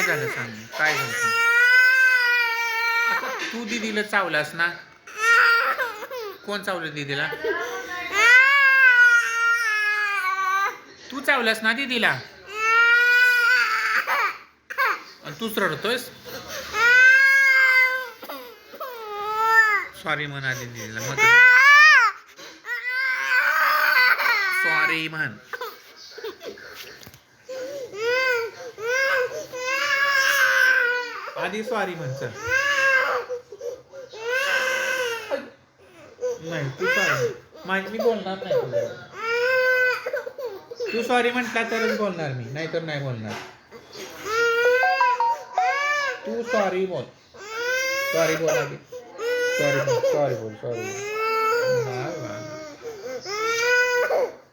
काय झालं सांग काय झालं सांग? आता तू दिदीला चावलास ना? कोण चावलं दीदीला? तू चावलास ना दीदीला? आणि तूच रडतोयस? सॉरी म्हणा दिदीला मग सॉरी म्हण. आधी सॉरी म्हण चल नाही तू सॉरी माझी मी बोलणार नाही तुला. तू सॉरी म्हटला तरच बोलणार मी नाहीतर नाही बोलणार. तू सॉरी बोल. सॉरी बोल आधी. सॉरी बोल सॉरी बोल सॉरी बोल.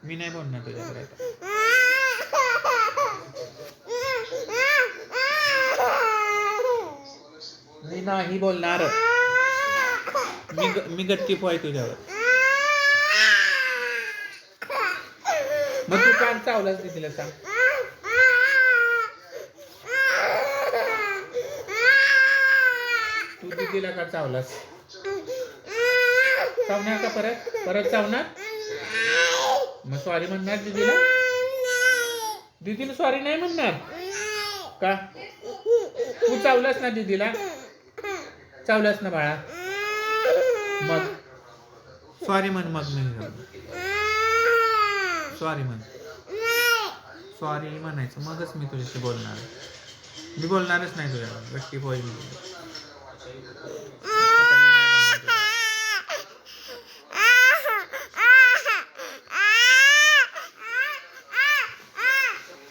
मी नाही बोलणार तुझ्याकडे आता. मी नाही बोलणार. मी मी गट्टी पोय तुझ्यावर. मग तू कान चावलाच तिला सांग. तू दिदीला का चावलास? चावणार का परत? परत चावणार? मग सॉरी म्हणणार दिदीला? दिदीला सॉरी नाही म्हणणार? का? तू चावलास ना दिदीला? चावलंच ना बाळा. मग. सॉरी म्हण मग मी सॉरी म्हण सॉरी म्हणायचं. मगच मी तुझ्याशी बोलणार. मी बोलणारच नाही तुझ्या गट्टी पोय मी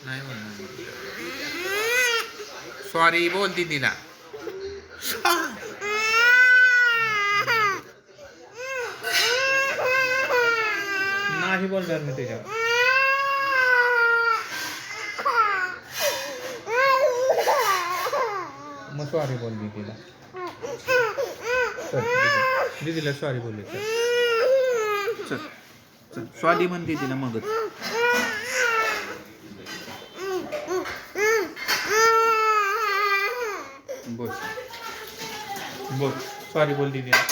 नाही सॉरी बोल दीदीला नाही बोलणार मी तुझ्यावर मग सॉरी बोल दीदीला चल दीदीला सॉरी बोलले चल. चल चल. सॉरी म्हण दीदीला मगच. बोल. बोल. सॉरी बोल दीदीला.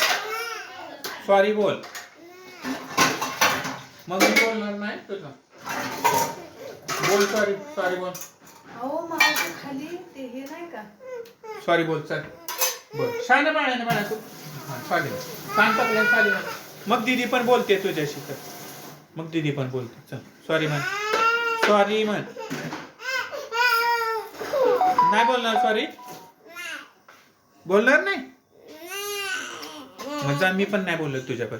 सॉरी बोल. मग मी बोलणार नाही? तुझं बोल सॉरी सॉरी बोल. अहो माझ्या खाली ते हे नाही का? सॉरी बोल चल. बोल. शाने बाळाने म्हणा तू. सॉरी सांग टाकलं सॉरी म्हण मग दीदी पण बोलते तुझ्याशी तर. मग दीदी पण बोलते. चल सॉरी म्हण. सॉरी म्हण. नाही बोलणार सॉरी बोलणार नाही? मग जा मी पण नाही बोललो तुझ्यावर